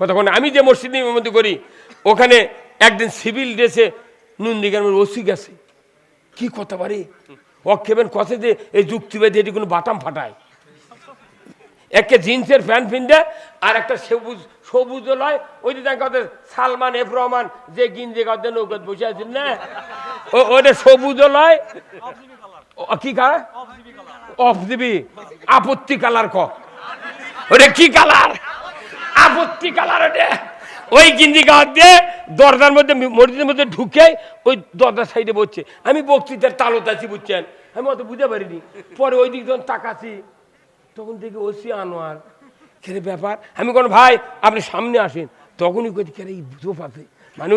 কতক্ষণ আমি যে মসজিদে ইমামতি করি ওখানে একদিন সিভিল ড্রেসে নন্দীগ্রামের ওসি গেছে। কি কথা পারে অক্ষেপেন কথা যে এই যুক্তিবাদী এটি কোনো বাটাম ফাটায়। একে জিন্সের প্যান্ট পিনতে আর একটা সবুজ সবুজ লয় ওই যে দেখা ওদের সালমান এফ রহমান যে গিঞ্জি গাঁদে নৌকাত বসে আছেন না? ও ওটা সবুজ লয় কি কালার? অফ দিবি আপত্তি কালার ক। ওটা কি কালার? আপত্তি কালার ওই গিন্দি গাওয়ার দিয়ে দরজার মধ্যে মসজিদের মধ্যে ঢুকে ওই দরজার সাইডে বসছে। আমি বক্তৃতার তালত আছি, বুঝছেন? আমি অত বুঝতে পারিনি। পরে ওই দিক যখন তাকাছি, তখন দেখি ওসি আনোয়ার। খেলে ব্যাপার? আমি কোন ভাই, আপনি সামনে আসেন। তখনই কই খেলে এই আছে। মানে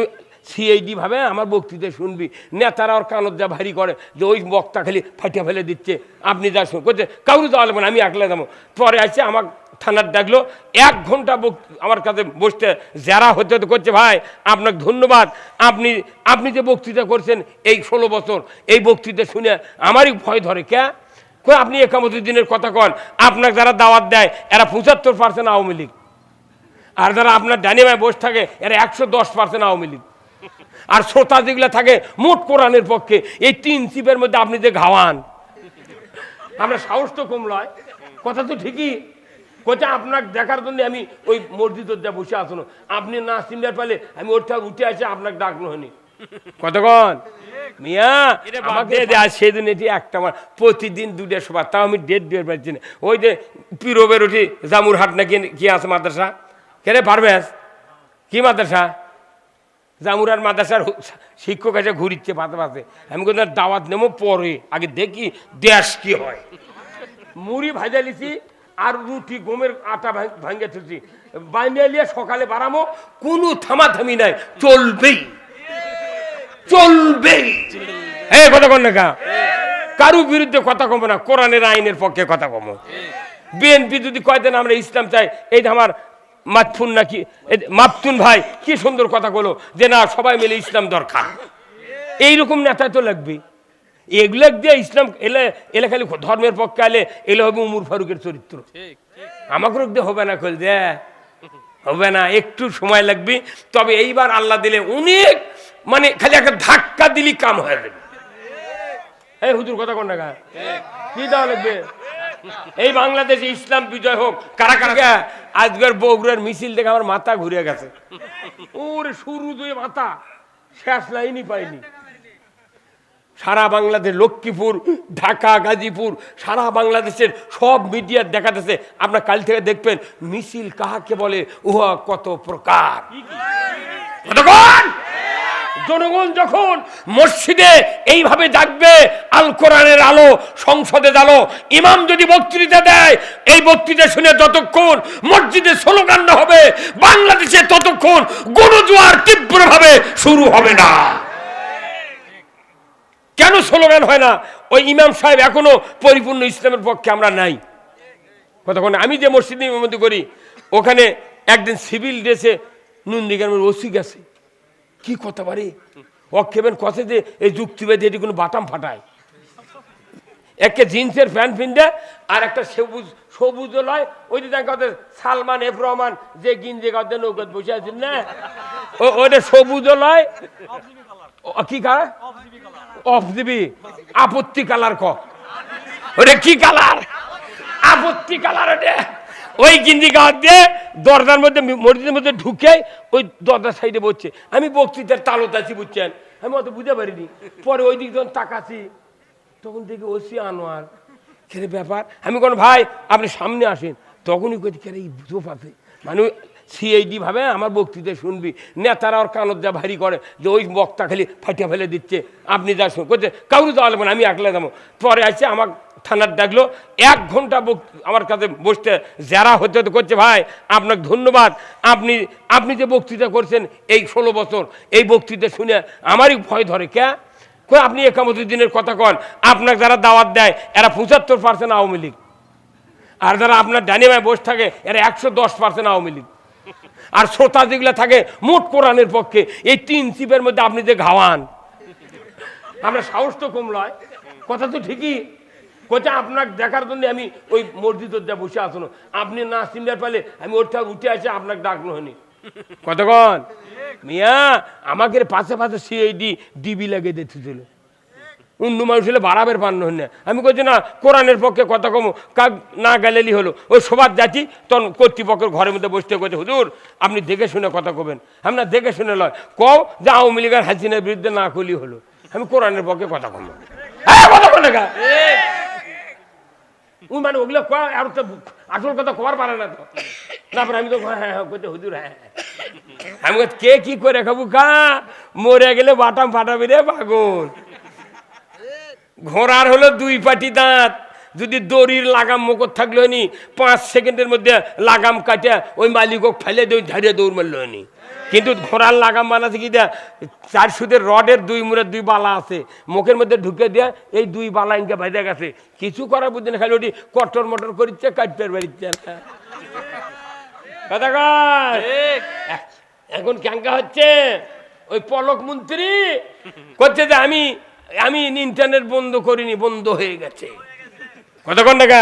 সিআইডি ভাবে আমার বক্তৃতা শুনবি। নেতারা ওর কানত যা ভারী করে, যে ওই বক্তা খালি ফাটিয়া ফেলে দিচ্ছে। আপনি যা শুন করছে কাউরে যাওয়া লাগবে না, আমি একলা যাব। পরে আছে আমার থানার ডাকলো, এক ঘণ্টা আমার কাছে বসতে যারা হতে হতে করছে ভাই, আপনাকে ধন্যবাদ। আপনি আপনি যে বক্তৃতা করছেন এই ষোলো বছর, এই বক্তৃতা শুনে আমারই ভয় ধরে, কে? আপনি একামতি দিনের কথা কন। আপনাকে যারা দাওয়াত দেয়, এরা পঁচাত্তর পার্সেন্ট আওয়ামী লীগ। আর যারা আপনার ডানিমায় বসে থাকে, এরা একশো দশ পার্সেন্ট আওয়ামী লীগ। আর শ্রোতা যেগুলো থাকে মোট কোরআনের পক্ষে এই তিন চিপের মধ্যে আপনি যে ঘাওয়ান আমরা সাহস তো কম লয়। কথা তো ঠিকই। কোথা আপনার দেখার জন্য আমি ওই মসজিদের যা বসে আসুন আপনি না চিনবার পালে আমি ওর থেকে উঠে আসে আপনাকে ডাকনো হয়নি। কতক্ষণ মিয়া আমাকে সেদিন এটি একটা আমার প্রতিদিন দুটো সবার তাও আমি ডেট দিয়ে পারছি না। ওই যে পিরোবের উঠি জামুরহাট নাকি কি আছে মাদ্রাসা? কেন পারবেস কি মাদ্রাসা? জামুরার মাদ্রাসার শিক্ষক এসে ঘুরিচ্ছে পাতে পাতে আমি কোথাও দাওয়াত নেব পরে, আগে দেখি দেশ কি হয়? মুড়ি ভাজা লিছি আর রুটি, গমের আটা ভাঙ- ভাঙ্গে থুছি বাইনে নিয়ে সকালে বাড়ামো, কোনো থামাথামি নাই, চলবেই। চলবেই। হ্যাঁ কথা কন না কারু বিরুদ্ধে কথা কমো না, কোরআনের আইনের পক্ষে কথা কমো। বিএনপি যদি কয়দিন আমরা ইসলাম চাই, এই আমার মাতফুন নাকি? যে মাপতুন ভাই কি সুন্দর কথা বলো। যে না সবাই মিলে ইসলাম দরকার। এইরকম নেতা তো লাগবে এগুলো দিয়ে ইসলাম এলে এলে খালি ধর্মের পক্ষে এলে এলে হবে উমর ফারুকের চরিত্র। আমাকে দিয়ে হবে না কল দে। হবে না একটু সময় লাগবে। তবে এইবার আল্লাহ দিলে অনেক মানে খালি একটা ধাক্কা দিলি কাম হয়ে যাবে। এই হুজুর কথা কোন টাকা কি দেওয়া লাগবে? এই বাংলাদেশে ইসলাম বিজয় হোক কারা কারা আজকের বগুড়ার মিছিল দেখে আমার মাথা ঘুরে গেছে। ওরে শুরু দুই মাথা শেষ লাইনই পাইনি। সারা বাংলাদেশ লক্ষ্মীপুর ঢাকা গাজীপুর সারা বাংলাদেশের সব মিডিয়ার দেখাতেছে। আপনার কাল থেকে দেখবেন মিছিল কাহাকে বলে উহা কত প্রকার? জনগণ যখন মসজিদে এইভাবে ডাকবে, আল কোরআনের আলো সংসদে আলো ইমাম যদি বক্তৃতা দেয়, এই বক্তৃতা শুনে যতক্ষণ মসজিদে স্লোগান হবে, বাংলাদেশে ততক্ষণ গণজোয়ার তীব্রভাবে শুরু হবে না। কেন স্লোগান হয় না? ওই ইমাম সাহেব এখনও পরিপূর্ণ ইসলামের পক্ষে আমরা নাই। কতক্ষণ আমি যে মসজিদে ইমামতি করি, ওখানে একদিন সিভিল ড্রেসে নন্দীগ্রামের ওসি গেছে। কি কথা পারে? অক্ষেপেন কথা যে এই যুক্তিবাদী এটি কোনো বাটাম ফাটায়। একে জিন্সের প্যান্ট পিনতে আর একটা সবুজ সবুজ লয় ওই যে ওদের সালমান এফ রহমান যে গিঞ্জি গাঁদে নৌকাত বসে আছেন, না? ও ওটা সবুজ লয়। কি কালার অফ দিবি আপত্তি কালার ক। ওরে কি কালার? আপত্তি কালার ওটা ওই গিন্দি গাছ দিয়ে দরজার মধ্যে মসজিদের মধ্যে ঢুকে ওই দরজার সাইডে বসছে। আমি বক্তৃতার তালত আছি, বুঝছেন? আমি অত বুঝতে পারিনি। পরে ওই দিক যখন তাকাছি তখন দেখি ওসি আনোয়ার। খেলে ব্যাপার? আমি কোন ভাই, আপনি সামনে আসেন। তখনই কই খেলে এই বুঝো পাতে মানে সিআইডি ভাবে আমার বক্তৃতা শুনবি। নেতারা ওর কানত যা ভারী করে, যে ওই বক্তা খালি ফাটিয়া ফেলে দিচ্ছে। আপনি যা শুন করছে কাউরে যাওয়া লাগবে আমি একলা যাব। পরে আছে আমার থানার ডাকলো, এক ঘণ্টা আমার কাছে বসতে যারা হতে হতে করছে ভাই, আপনাকে ধন্যবাদ। আপনি আপনি যে বক্তৃতা করছেন এই ষোলো বছর, এই বক্তৃতা শুনে আমারই ভয় ধরে, কে? আপনি একামতি দিনের কথা কন। আপনাকে যারা দাওয়াত দেয়, এরা পঁচাত্তর পার্সেন্ট আওয়ামী লীগ। আর যারা আপনার ডানিমায় বসে থাকে, এরা একশো দশ পার্সেন্ট আওয়ামী লীগ। আর শ্রোতা যেগুলো থাকে, মোট কোরআনের পক্ষে, এই তিন চিপের মধ্যে আপনি যে ঘাওয়ান। আপনার সাহস তো কম কথা তো ঠিকই। কোথা আপনার দেখার জন্য আমি ওই মসজিদের যা বসে আসুন আপনি না চিনবার পালে আমি ওর উঠে আসে আপনাকে ডাকনো হয়নি। কতক্ষণ মিয়া, আমাকে পাশে পাশে সিআইডি ডিবি লাগিয়ে দিতেছিল। অন্য মানুষ হলে বাড়াবের পান্ন হন না। আমি বলছি না, কোরআনের পক্ষে কথা কম। কাক না গেলেলি হলো। ওই সবার যাচ্ছি তখন কর্তৃপক্ষের ঘরের মধ্যে বসতে করছে হুজুর, আপনি দেখে শুনে কথা কবেন। আমরা দেখে শুনে লয়। কও যে আওয়ামী লীগের হাসিনার বিরুদ্ধে না করলি হলো। আমি কোরআনের পক্ষে কথা কম। হ্যাঁ কথা মানে ওগুলো আর তো আসল কথা কবার পারে না তো। তারপরে আমি তো হ্যাঁ হ্যাঁ করতে হুজুর হ্যাঁ হ্যাঁ। আমি কে কি করে খাব কা মরে গেলে বাটাম ফাটাবি রে পাগল। ঘোড়ার হলো দুই পাটি দাঁত। যদি দড়ির লাগাম মুখর থাকল নি, পাঁচ সেকেন্ডের মধ্যে লাগাম কাটে, ওই মালিক ফেলে দিয়ে ঝাড়িয়ে দৌড় মারলো নি। কিন্তু ঘোড়ার লাগাম বানাতে কি দেয়া চার সুদের রডের দুই মুড়ের দুই বালা আছে। মুখের মধ্যে ঢুকে দেয়া এই দুই বালা ইনকে বাইরে গেছে। কিছু করার বুদ্ধি না খালি ওটি কটর মটর করিচ্ছে, কাটতে বাড়িচ্ছে? এখন ক্যাঙ্কা হচ্ছে। ওই পলক মন্ত্রী করছে যে, আমি আমি ইন্টারনেট বন্ধ করিনি, বন্ধ হয়ে গেছে। কতক্ষণ টাকা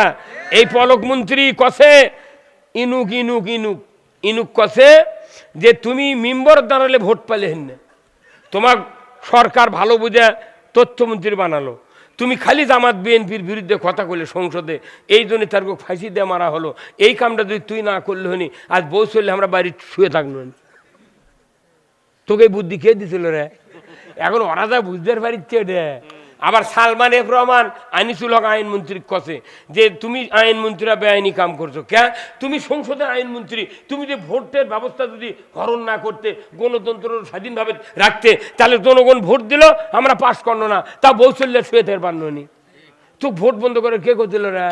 এই পলক মন্ত্রী কষে, ইনুক ইনুক ইনুক ইনুক কষে যে তুমি মেম্বর দাঁড়ালে ভোট পালে হেন না। তোমার সরকার ভালো বুঝে তথ্যমন্ত্রী বানালো। তুমি খালি জামাত বিএনপির বিরুদ্ধে কথা বলে সংসদে, এই জন্য তার ফাঁসি দিয়ে মারা হলো। এই কামটা যদি তুই না করলে হনি আজ বউ চললে আমরা বাড়ি শুয়ে থাকল। তোকে বুদ্ধি খেয়ে দিছিল রে? এখন ওরা যা বুঝতে পারিচ্ছে আবার সালমান এফ রহমান আনিসুল হক আইনমন্ত্রী কষে যে তুমি আইনমন্ত্রীরা বেআইনি কাম করছ, কে? তুমি সংসদের আইনমন্ত্রী তুমি যে ভোটের ব্যবস্থা যদি হরণ না করতে গণতন্ত্র স্বাধীনভাবে রাখতে, তাহলে জনগণ ভোট দিল, আমরা পাশ করল না। তা বৌসল্যে শুয়ে থাকতে পারল তো ভোট বন্ধ করে কে করছিল রে?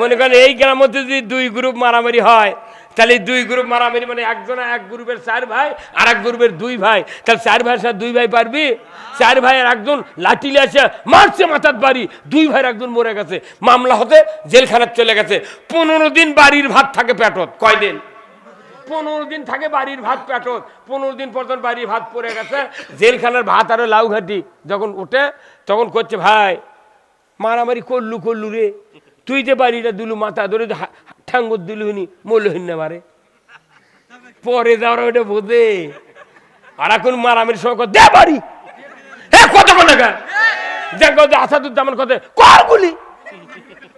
মনে করেন এই মধ্যে যদি দুই গ্রুপ মারামারি হয় তাহলে দুই গ্রুপ মারামারি মানে একজন এক গ্রুপের চার ভাই আর এক গ্রুপের দুই ভাই। তাহলে চার ভাইয়ের সাথে দুই ভাই পারবি? চার ভাইয়ের একজন লাঠি আছে মারছে মাথার বাড়ি। দুই ভাইয়ের একজন মরে গেছে। মামলা হতে জেলখানার চলে গেছে। পনেরো দিন বাড়ির ভাত থাকে পেটত। কয়দিন? পনেরো দিন থাকে বাড়ির ভাত পেটত। পনেরো দিন পর্যন্ত বাড়ির ভাত পড়ে গেছে, জেলখানার ভাত আরও লাউ ঘাটি। যখন ওঠে, তখন করছে, ভাই, মারামারি করলু করলু রে। তুই যে বাড়িটা দিলু, মাথা ধরে ঠাঙ্গুর দিলু নি মূল্যহীন না মারে। পরে যাওয়ার ওইটা বোঝে। আর এখন মারামারি সময় দে বাড়ি। কত কথা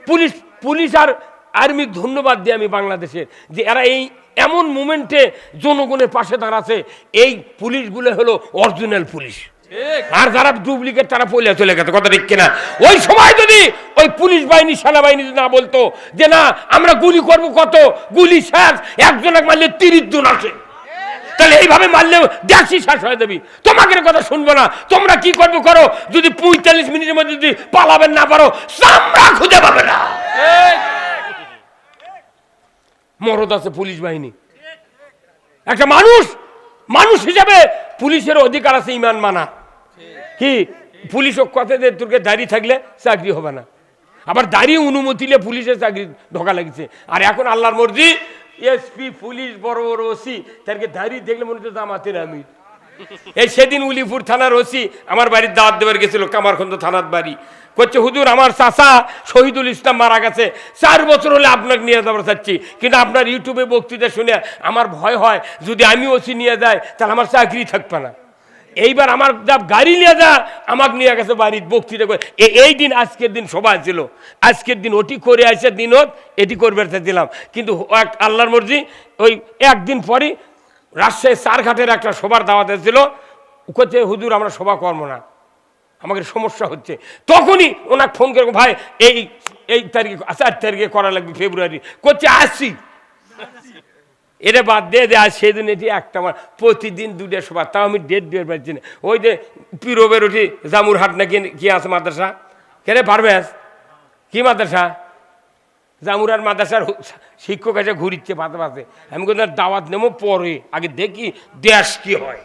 পুলিশ পুলিশ আর ধন্যবাদ আমি বাংলাদেশের যে এরা এই এমন মুমেন্টে জনগণের পাশে দাঁড়াচ্ছে এই পুলিশগুলো হলো অরিজিনাল পুলিশ। আর যারা ডুপ্লিকেট, তারা পলে চলে গেছে, কথা ঠিক কিনা? ওই সময় যদি ওই পুলিশ বাহিনী, সেনাবাহিনী না বলতো যে না, আমরা গুলি করব কত? গুলি শেষ, একজন এক মারলে তিরিশ জন আসে। তাহলে এইভাবে মারলেও দেশই শেষ হয়ে যাবি। তোমাকে কথা শুনব না। তোমরা কি করবে করো? যদি পঁয়তাল্লিশ মিনিটের মধ্যে যদি পালাবেন না পারো, চামড়া খুঁজে পাবে না। মরদ আছে পুলিশ বাহিনী। একটা মানুষ মানুষ হিসাবে পুলিশের অধিকার আছে ইমান মানা। কি? পুলিশ কথা যে তোকে দাঁড়িয়ে থাকলে চাকরি হবে না। আবার দাঁড়িয়ে অনুমতিলে পুলিশের চাকরি ঢোকা লাগছে। আর এখন আল্লাহর মর্জি, এসপি, পুলিশ, বড় বড় ওসি, তাদেরকে দাঁড়িয়ে দেখলে মনে হচ্ছে জামাতের আমি এই সেদিন উলিপুর থানার ওসি আমার বাড়ির দাঁত দেবার গেছিল, কামারখন্দ থানার বাড়ি। করছে হুজুর, আমার চাচা শহীদুল ইসলাম মারা গেছে। চার বছর হলে আপনাকে নিয়ে যাবার চাচ্ছি। কিন্তু আপনার ইউটিউবে বক্তৃতা শুনে আমার ভয় হয়, যদি আমি ওসি নিয়ে যাই, তাহলে আমার চাকরি থাকবে না। এইবার আমার যা গাড়ি নিয়ে যা, আমাকে নিয়ে গেছে বাড়ির বক্তৃতা করে। এই দিন, আজকের দিন সবাই ছিল। আজকের দিন ওটি করে আসে দিনত, এটি করবে দিলাম। কিন্তু এক আল্লাহর মর্জি, ওই একদিন পরই রাজশাহী চারঘাটের একটা সবার দাওয়াত ছিল করছে হুজুর, আমরা সভা করব না। আমাদের সমস্যা হচ্ছে। তখনই ওনাকে ফোন করে ভাই, এই এই তারিখে চার তারিখে করা লাগবে ফেব্রুয়ারি করছে আসছি। এটা বাদ দিয়ে দেয় সেদিন এটি একটা আমার প্রতিদিন দুটো সভা তাও আমি ডেট দিয়ে পারছি না। ওই যে পিরবের উঠি জামুরহাট নাকি, কি আছে মাদ্রাসা? কেন পারবে কি মাদ্রাসা? জামুরার মাদ্রাসার শিক্ষক এসে ঘুরিচ্ছে পাতে পাতে আমি কোথাও দাওয়াত নেব পরে, আগে দেখি, দেশ কি হয়?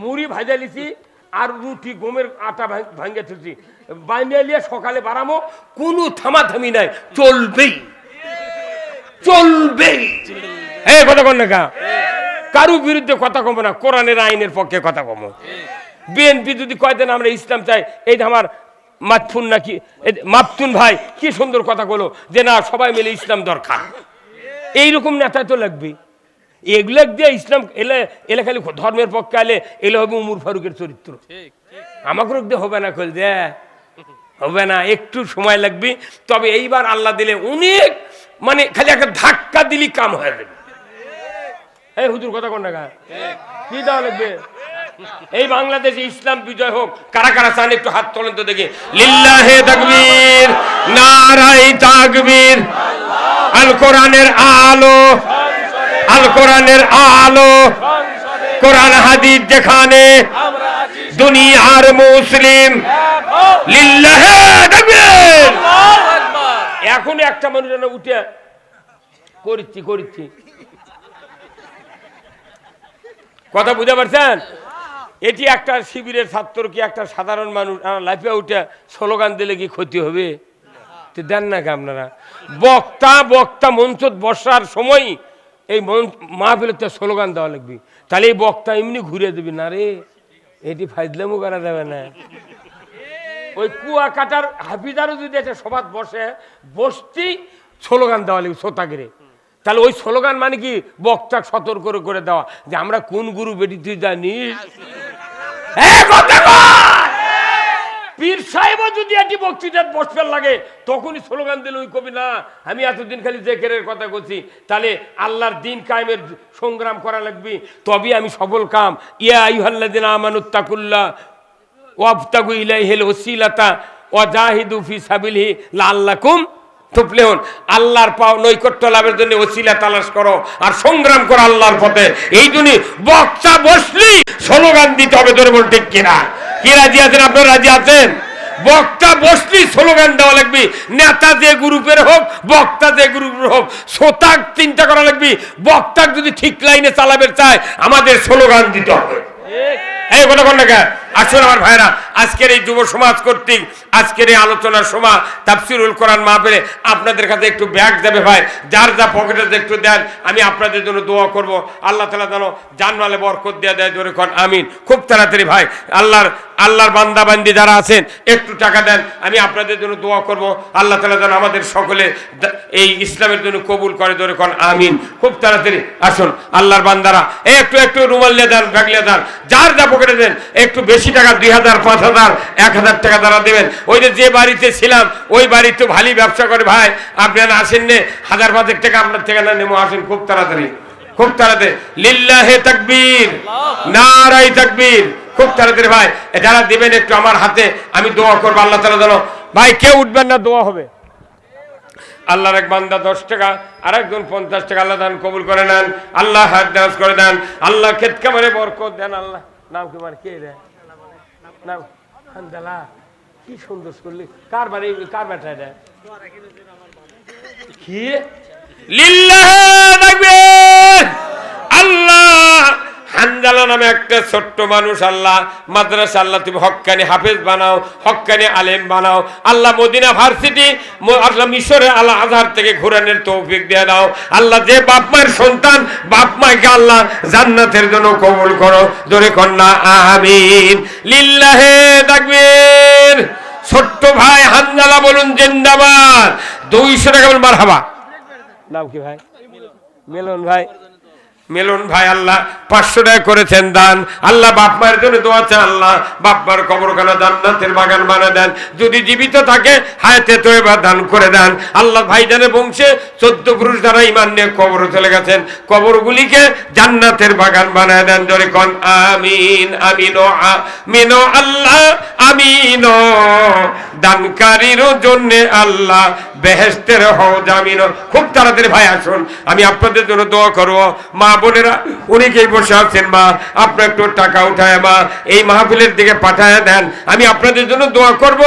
মুড়ি ভাজা লিছি আর রুটি গমের আটা ভাঙ- ভাঙ্গে তুলছি বাইনে সকালে বাড়ামো, কোনো থামাথামি নাই, চলবেই। চলবেই। হ্যাঁ কথা কন না কারু বিরুদ্ধে কথা কমো না, কোরআনের আইনের পক্ষে কথা কমো। বিএনপি যদি কয়দিন আমরা ইসলাম চাই, এই আমার মাতফুন নাকি মাপতুন ভাই, কি সুন্দর কথা বলো, যে না, সবাই মিলে ইসলাম দরকার। এইরকম নেতা তো লাগবে এগুলো দিয়ে ইসলাম এলে এলে খালি ধর্মের পক্ষে এলে এলে হবে উমর ফারুকের চরিত্র। আমাকে দিয়ে হবে না কল দে। হবে না একটু সময় লাগবে। তবে এইবার আল্লাহ দিলে অনেক মানে খালি একটা ধাক্কা দিলি কাম হয়ে যাবে। এই হুজুর কথা কোন টাকা কি দেওয়া লাগবে? এই বাংলাদেশে ইসলাম বিজয় হোক কারা কারা চান একটু হাত তোলেন তো দেখি। লিল্লাহে তাকবীর নারাই তাকবীর আল কোরআনের আলো আল কোরআনের আলো, কোরআন হাদিস যেখানে দুনিয়ার মুসলিম এখন একটা মানুষ উঠে, করিচ্ছি করিচ্ছি। কথা বুঝতে পারছেন? এটি একটা শিবিরের ছাত্র কি একটা সাধারণ মানুষ? লাইফে উঠে স্লোগান দিলে কি ক্ষতি হবে? তো দেন না আপনারা? বক্তা বক্তা মঞ্চ বসার সময় এই মাহফিলের স্লোগান দেওয়া লাগবে। তাহলে এই বক্তা এমনি ঘুরে দেবে, না রে, এটি ফাইজলামও করা যাবে না। ওই কুয়া কাটার হাফিজারও যদি একটা সভাত বসে, বসতেই স্লোগান দেওয়া লাগবে শ্রোতাগিরে। তাহলে ওই স্লোগান মানে কি? বক্তা সতর্ক করে দেওয়া, যে আমরা কোন গুরু বেটি তুই জানিস! পীর সাহেবও যদি এটি বক্তৃতার বসবার লাগে, তখনই স্লোগান দিল ওই কবি, না, আমি এতদিন খালি জেকেরের কথা বলছি তাহলে আল্লাহর দিন কায়েমের সংগ্রাম করা লাগবে। তবে আমি সফল কাম। ইয়া আইহাল্লাদিন আমানুত্তাকুল্লাহ ওয়াবতাগু ইলাইহিল ওয়া জাহিদু ফি সাবিলিহি লাআল্লাকুম তুফলিহুন। আল্লাহর পাও নৈকট্য লাভের জন্য ওসিলা তালাশ করো আর সংগ্রাম করো আল্লাহর পথে। এই জন্য বক্তা বসলি স্লোগান দিতে হবে তোর বল ঠিক কিনা? কি রাজি আছেন? আপনার রাজি আছেন? বক্তা বসলি স্লোগান দেওয়া লাগবে। নেতা যে গ্রুপের হোক, বক্তা যে গ্রুপের হোক শ্রোতাক চিন্তা করা লাগবে। বক্তাক যদি ঠিক লাইনে চালাবে চায়, আমাদের স্লোগান দিতে হবে। এই কথা কোন টাকা আসুন আমার ভাইরা আজকের এই যুব সমাজ কর্তৃক, আজকের এই আলোচনার সময় তাফসিরুল কোরআন মাহফিলে আপনাদের কাছে একটু ব্যাগ দেবে ভাই, যার যা পকেটে একটু দেন, আমি আপনাদের জন্য দোয়া করব। আল্লাহ তালা যেন জানমালে বরকত দিয়ে দেয়, জোরে কন, আমিন। খুব তাড়াতাড়ি ভাই, আল্লাহর আল্লাহর বান্দা বান্দি যারা আছেন, একটু টাকা দেন, আমি আপনাদের জন্য দোয়া করব। আল্লাহ তালা যেন আমাদের সকলে এই ইসলামের জন্য কবুল করে ধরে কন, আমিন। খুব তাড়াতাড়ি, আসুন, আল্লাহর বান্দারা, একটু একটু রুমাল নিয়ে দেন ব্যাগ নিয়ে দেন যার যা পকেটে দেন, একটু বেশি টাকা, দুই হাজার, পাঁচ হাজার, এক হাজার টাকা দ্বারা দেবেন। ওই যে বাড়িতে ছিলাম, ওই বাড়িতে ভালোই ব্যবসা করে, ভাই আপনারা আসেন নে, হাজার পাঁচেক টাকা আপনার থেকে না নেমো আসেন খুব তাড়াতাড়ি খুব তাড়াতাড়ি। লিল্লাহে তাকবীর নারাই তাকবীর, খুব তাড়াতাড়ি, ভাই, যারা দেবেন একটু আমার হাতে, আমি দোয়া করব, আল্লাহ তালা জানো ভাই, কেউ উঠবেন না, দোয়া হবে। আল্লাহর এক বান্দা দশ টাকা আর একজন পঞ্চাশ টাকা, আল্লাহ দান কবুল করে নেন, আল্লাহ হাত দাস করে দেন, আল্লাহ ক্ষেত কামারে বরকত দেন, আল্লাহ। নাম কি মানে কে রে? নাম হান্দালা। কি সুন্দর করলি কার বাড়ি? কার বেটা রে কি? লিল্লাহ আল্লাহ হানজালা নামে একটা ছোট্ট মানুষ, আল্লাহ, মাদ্রাসা, আল্লাহ, তুমি হক্কানি হাফেজ বানাও, হক্কানি আলেম বানাও। আল্লাহ মদিনা ভার্সিটি আল্লাহ মিশরের আল্লাহ আজহার থেকে ঘুরানের তৌফিক দিয়ে দাও। আল্লাহ যে বাপ মায়ের সন্তান, বাপ মাকে আল্লাহ জান্নাতের জন্য কবুল করো। জোরে কন্যা, আমিন। লিল্লাহে তাকবীর। ছোট্ট ভাই হানজালা বলুন, জিন্দাবাদ। দুইশো টাকা বলুন, মারহাবা। নাম কি ভাই? মেলন ভাই। মেলন ভাই আল্লাহ পাঁচশো টাকা করেছেন দান। আল্লাহ বাপ মায়ের জন্য দোয়া চান আল্লাহ। বাপ মার কবরখানা জান্নাতের বাগান বানা দেন। যদি জীবিত থাকে, হায়াতে তো এবার দান করে দেন। আল্লাহ ভাইজানের বংশে চোদ্দ পুরুষ যারা ইমান নিয়ে কবর চলে গেছেন। কবরগুলিকে জান্নাতের বাগান বানায় দেন। জোরে কন, আমিন আমিন আমিন আল্লাহ, আমিন দানকারীর জন্য আল্লাহ বেহেস্তের হও জামিন খুব তাড়াতাড়ি ভাই আসুন, আমি আপনাদের জন্য দোয়া করব। মা বোনেরা অনেকেই বসে আছেন, মা, আপনার একটু টাকা উঠায়, মা, এই মাহফিলের দিকে পাঠায় দেন। আমি আপনাদের জন্য দোয়া করব।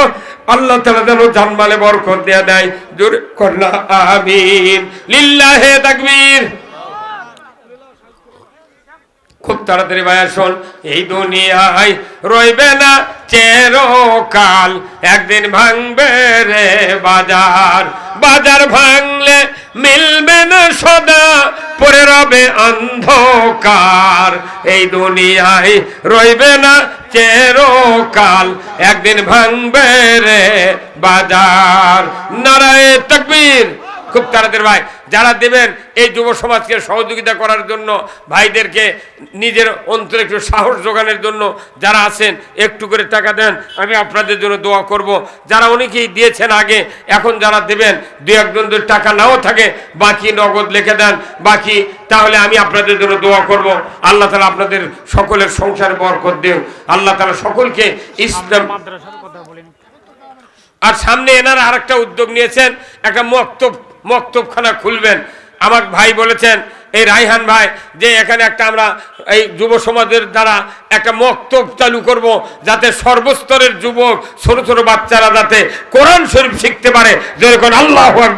আল্লাহ তালা যেন জানমালে বরকত দেয়া দেয়। জোরে কন্যা, আমিন। লিল্লাহে তাকবীর। খুব তাড়াতাড়ি ভাই আসুন। এই দুনিয়ায় রইবে না চেরকাল একদিন ভাঙবে রে বাজার। বাজার ভাঙলে মিলবে না সদা, পরে রবে অন্ধকার। এই দুনিয়ায় রইবে না চেরকাল একদিন ভাঙবে রে বাজার। নারায় তকবীর। খুব তাড়াতাড়ি ভাই। যারা দেবেন এই যুব সমাজকে সহযোগিতা করার জন্য ভাইদেরকে নিজের অন্তরে একটু সাহস যোগানোর জন্য যারা আছেন একটু করে টাকা দেন আমি আপনাদের জন্য দোয়া করব। যারা অনেকেই দিয়েছেন আগে এখন যারা দেবেন দু একজন যদি টাকা নাও থাকে বাকি নগদ লিখে দেন বাকি তাহলে আমি আপনাদের জন্য দোয়া করব। আল্লাহ তালা আপনাদের সকলের সংসারে বরকত দেও আল্লাহ তালা সকলকে ইসলাম আর সামনে এনারা আরেকটা উদ্যোগ নিয়েছেন একটা মক্তব মক্তবখানা খুলবেন। আমার ভাই বলেছেন, এই রাইহান ভাই, যে এখানে একটা আমরা এই যুব সমাজের দ্বারা একটা মক্তব চালু করব, যাতে সর্বস্তরের যুবক, ছোট ছোট বাচ্চারা যাতে কোরআন শরীফ শিখতে পারে। যেরকম আল্লাহ আকবার।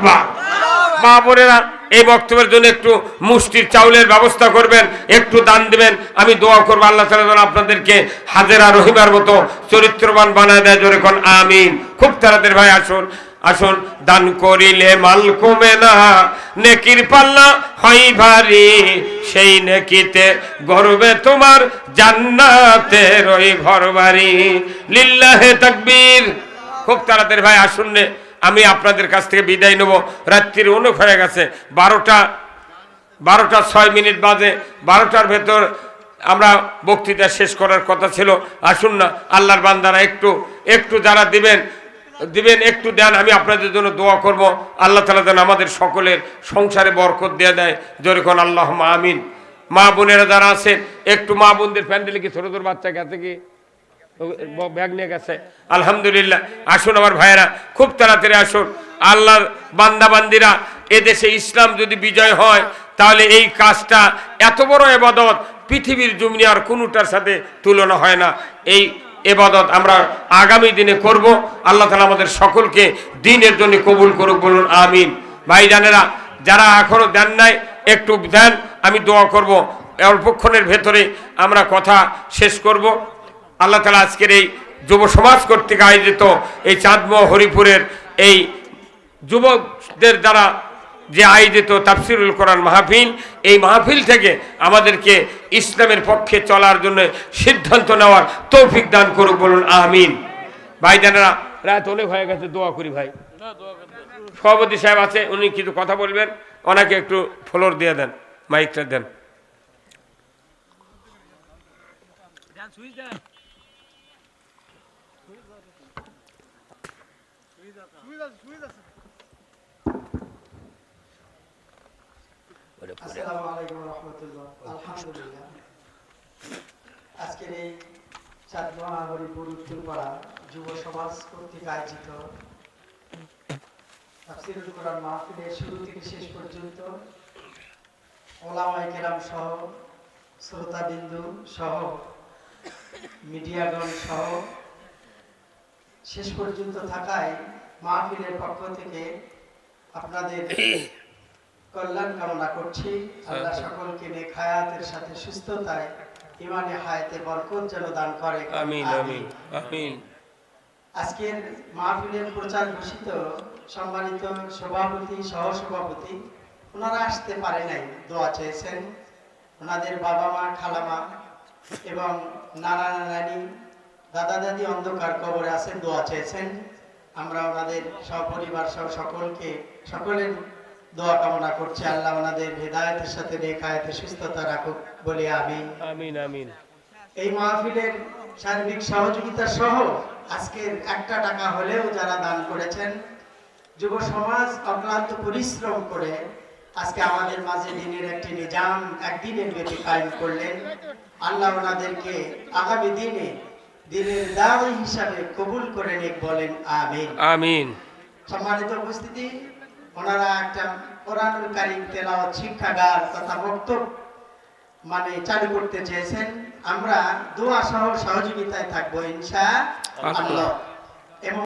মা বোনেরা, এই বক্তব্যের জন্য একটু মুষ্টির চাউলের ব্যবস্থা করবেন, একটু দান দিবেন। আমি দোয়া করব আল্লাহ তালা যেন আপনাদেরকে হাজেরা রহিমার মতো চরিত্রবান বানায় দেয়। যেরকম আমিন। খুব তাড়াতাড়ি ভাই আসুন। আসুন দান করিলে মাল কমে না। নেকির পাল্লা হয় ভারী, সেই নেকিতে গর্বে তোমার জান্নাতের ওই ঘর বাড়ি। লিল্লাহে তাকবীর। খুব তাড়াতাড়ি ভাই, আসুন নে। আমি আপনাদের কাছ থেকে বিদায় নেব। রাত্রির অনেক হয়ে গেছে। বারোটা বারোটা ছয় মিনিট বাজে। বারোটার ভেতর আমরা বক্তৃতা শেষ করার কথা ছিল। আসুন না, আল্লাহর বান্দারা একটু একটু যারা দিবেন দিবেন, একটু দেন, আমি আপনাদের জন্য দোয়া করব। আল্লাহ তালা যেন আমাদের সকলের সংসারে বরকত দিয়ে দেয়। যেরকম আল্লাহ আমিন। মা বোনেরা যারা আছেন, একটু মা বোনদের প্যান্ডেলে কি, ছোট ছোট বাচ্চা গেছে কি ব্যাগ নিয়ে গেছে? আলহামদুলিল্লাহ। আসুন আমার ভাইয়েরা, খুব তাড়াতাড়ি আসুন। আল্লাহর বান্দাবান্দিরা, এদেশে ইসলাম যদি বিজয় হয়, তাহলে এই কাজটা এত বড় এবাদত, পৃথিবীর জমিনে আর কোনোটার সাথে তুলনা হয় না। এই এবাদত আমরা আগামী দিনে করব। আল্লাহ তালা আমাদের সকলকে দিনের জন্য কবুল করুক বলুন, আমিন। ভাইজানেরা, যারা এখনও দেন নাই, একটু দেন, আমি দোয়া করব। অল্পক্ষণের ভেতরে আমরা কথা শেষ করব। আল্লাহ তালা আজকের এই যুব সমাজ কর্তৃক আয়োজিত এই চাঁদমোহ হরিপুরের এই যুবকদের দ্বারা যে আয়োজিত তাফসিরুল কোরআন মাহফিল, এই মাহফিল থেকে আমাদেরকে ইসলামের পক্ষে চলার জন্য সিদ্ধান্ত নেওয়ার তৌফিক দান করুক বলুন, আমিন। ভাই জানেরা রাত অনেক হয়ে গেছে, দোয়া করি ভাই। সভাপতি সাহেব আছে, উনি কিছু কথা বলবেন, ওনাকে একটু ফ্লোর দিয়ে দেন, মাইকটা দেন। রহমতুল্লাহ। আলহামদুলিল্লাহ। আজকের এই যুব সমাজ কর্তৃক আয়োজিত শুরু থেকে শেষ পর্যন্ত ওলামায়ে কেরাম সহ, শ্রোতাবিন্দু সহ, মিডিয়াগণ সহ, শেষ পর্যন্ত থাকায় মাহফিলের পক্ষ থেকে আপনাদের কল্যাণ কামনা করছি। আল্লাহ সকলকে নেক হায়াতের সাথে সুস্থতায় ইমানে হায়াতে বরকত যেন দান করে। আমিন আমিন। আমিন আজকের মাহফিলের প্রচার ঘোষিত সম্মানিত সভাপতি সহসভাপতি ওনারা আসতে পারে নাই দোয়া চেয়েছেন। ওনাদের বাবা মা খালামা এবং নানা নানি দাদা দাদি অন্ধকার কবরে আছেন দোয়া চেয়েছেন। আমরা ওনাদের সপরিবার সহ সকলকে সকলের দোয়া কামনা করছি আল্লাহ ওনাদের হৃদায়তের সাথে রেখায়তে সুস্থতা রাখুক বলে আমি আমিন আমিন। এই মাহফিলের সার্বিক সহযোগিতা সহ আজকের একটা টাকা হলেও যারা দান করেছেন যুব সমাজ অক্লান্ত পরিশ্রম করে আজকে আমাদের মাঝে দিনের একটি নিজাম একদিনের ব্যাপী কায়েম করলেন। আল্লাহ ওনাদেরকে আগামী দিনে দিনের দাওয়াই হিসাবে কবুল করে নিক বলেন আমিন। আমিন। সম্মানিত উপস্থিতি ওনারা একটা কোরআনুল কারিম তেলাওয়াত শিক্ষাগার তথা বক্তব্য মানে চালু করতে চেয়েছেন। আমরা দোয়া সহ সহযোগিতায় থাকব ইনশা আল্লাহ। এবং